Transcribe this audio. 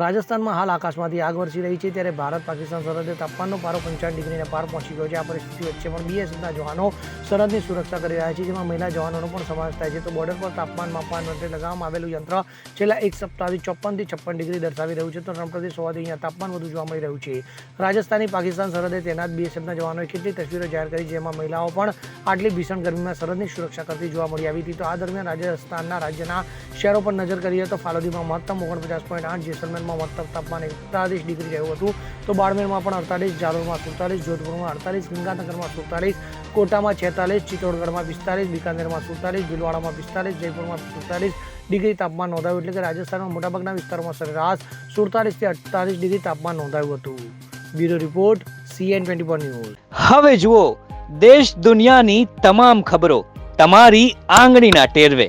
રાજસ્થાનમાં હાલ આકાશમાંથી આગ વરસી રહી છે ત્યારે ભારત પાકિસ્તાન સરહદે તાપમાનનો પારો પંચાવન ડિગ્રીને પાર પહોંચી ગયો છે. આ પરિસ્થિતિ વચ્ચે પણ બીએસએફના જવાનો સરહદની સુરક્ષા કરી રહ્યા છે, જેમાં મહિલા જવાનોનો પણ સમાવેશ થાય છે. તો બોર્ડર પર તાપમાન માપવા માટે લગાવવામાં આવેલું યંત્ર છેલ્લા એક સપ્તાહથી ચોપનથી છપ્પન ડિગ્રી દર્શાવી રહ્યું છે. તો રણપ્રદેશ હોવાથી અહીંયા તાપમાન વધુ જોવા મળી રહ્યું છે. રાજસ્થાનની પાકિસ્તાન સરહદે તૈનાત બીએસએફના જવાનોએ કેટલીક તસવીરો જાહેર કરી, જેમાં મહિલાઓ પણ આટલી ભીષણ ગરમીમાં સરહદની સુરક્ષા કરતી જોવા મળી આવી હતી. તો આ દરમિયાન રાજસ્થાનના રાજ્યના શહેરો પર નજર કરીએ તો ફાલોદીમાં મહત્તમ ઓગણપચાસ પોઈન્ટ આઠ, જેસલમેરમાં મહત્તમ તાપમાન એકતાલીસ ડિગ્રી રહ્યું હતું. તો બાડમેરમાં પણ અડતાલીસ, જાલોરમાં સુડતાલીસ, જોધપુરમાં અડતાલીસ, ગંગાનગરમાં સુડતાલીસ, કોટામાં છેતાલીસ, ચિત્તોડગઢમાં પિસ્તાલીસ, બિકાનેરમાં સુડતાલીસ, ભીલવાડામાં પિસ્તાલીસ, જયપુરમાં સુડતાલીસ ડિગ્રી તાપમાન નોંધાયું એટલે કે રાજસ્થાનમાં મોટાભાગના વિસ્તારોમાં સરેરાશ સુડતાલીસથી અડતાલીસ ડિગ્રી તાપમાન નોંધાયું હતું. Bureau report, CN twenty four news. હવે જુઓ, દેશ દુનિયાની તમામ ખબરો તમારી આંગળીના ટેરવે.